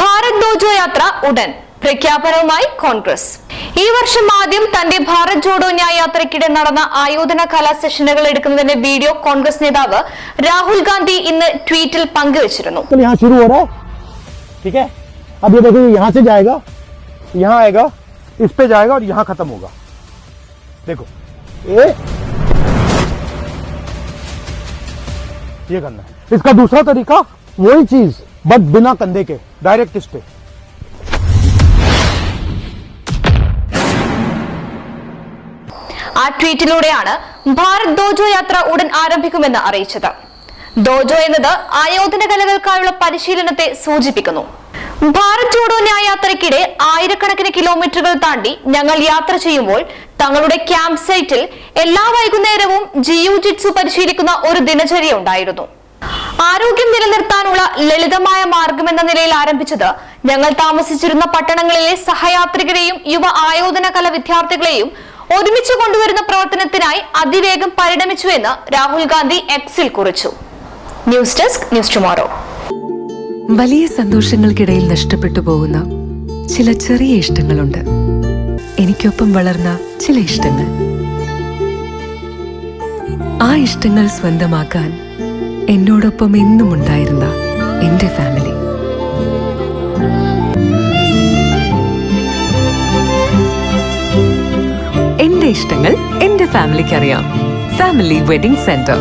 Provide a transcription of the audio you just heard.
ഭാരത് ദോജോ യാത്ര ഉടൻ പ്രഖ്യാപനവുമായി കോൺഗ്രസ് ഈ വർഷം ആദ്യം തന്റെ ഭാരത് ജോഡോ ന്യായ യാത്രയ്ക്കിടെ നടന്ന ആയോധന കലാ സെഷനുകൾ എടുക്കുന്നതിന്റെ വീഡിയോ കോൺഗ്രസ് നേതാവ് രാഹുൽ ഗാന്ധി ഇന്ന് ട്വീറ്റിൽ പങ്കുവച്ചിരുന്നു कल यहाँ शुरू हो रहा है ठीक है अब ये देखो ये यहाँ से जाएगा यहाँ आएगा इस पे जाएगा और यहाँ खत्म होगा देखो ये ये करना है इसका दूसरा तरीका वही चीज बट बिना कंधे के डायरेक्ट इस पे ആ ട്വീറ്റിലൂടെയാണ് ഭാരത് ദോജോ യാത്ര ഉടൻ ആരംഭിക്കുമെന്ന് അറിയിച്ചത് ദോജോ എന്നത് ആയോധന കലകൾക്കായുള്ള പരിശീലനത്തെ സൂചിപ്പിക്കുന്നു ഭാരത് ജോഡോ ന്യായ യാത്രയ്ക്കിടെ ആയിരക്കണക്കിന് കിലോമീറ്ററുകൾ താണ്ടി ഞങ്ങൾ യാത്ര ചെയ്യുമ്പോൾ തങ്ങളുടെ ക്യാമ്പ് സൈറ്റിൽ എല്ലാ വൈകുന്നേരവും ജിയു ജിറ്റ്സു പരിശീലിക്കുന്ന ഒരു ദിനചര്യ ഉണ്ടായിരുന്നു ആരോഗ്യം നിലനിർത്താനുള്ള ലളിതമായ മാർഗമെന്ന നിലയിൽ ആരംഭിച്ചത് ഞങ്ങൾ താമസിച്ചിരുന്ന പട്ടണങ്ങളിലെ സഹയാത്രികരെയും യുവ ആയോധന കല വിദ്യാർത്ഥികളെയും ഒരുമിച്ച് കൊണ്ടുവരുന്ന പ്രവർത്തനത്തിനായി അതിവേഗം പരിണമിച്ചു എന്ന് രാഹുൽ ഗാന്ധി എക്സിൽ കുറിച്ചു. News desk news tomorrow. വലിയ സന്തോഷങ്ങൾക്കിടയിൽ നഷ്ടപ്പെട്ടു പോകുന്ന ചില ചെറിയ ഇഷ്ടങ്ങളുണ്ട്. എനിക്കൊപ്പം വളർന്ന ചില ഇഷ്ടങ്ങൾ. ആ ഇഷ്ടങ്ങൾ സ്വന്തമാക്കാൻ എന്നോടൊപ്പം എന്നും ഉണ്ടായിരുന്ന എന്റെ ഫാമിലി എന്റെ ഇഷ്ടങ്ങൾ എന്റെ ഫാമിലിക്ക് അറിയാം. Family wedding centre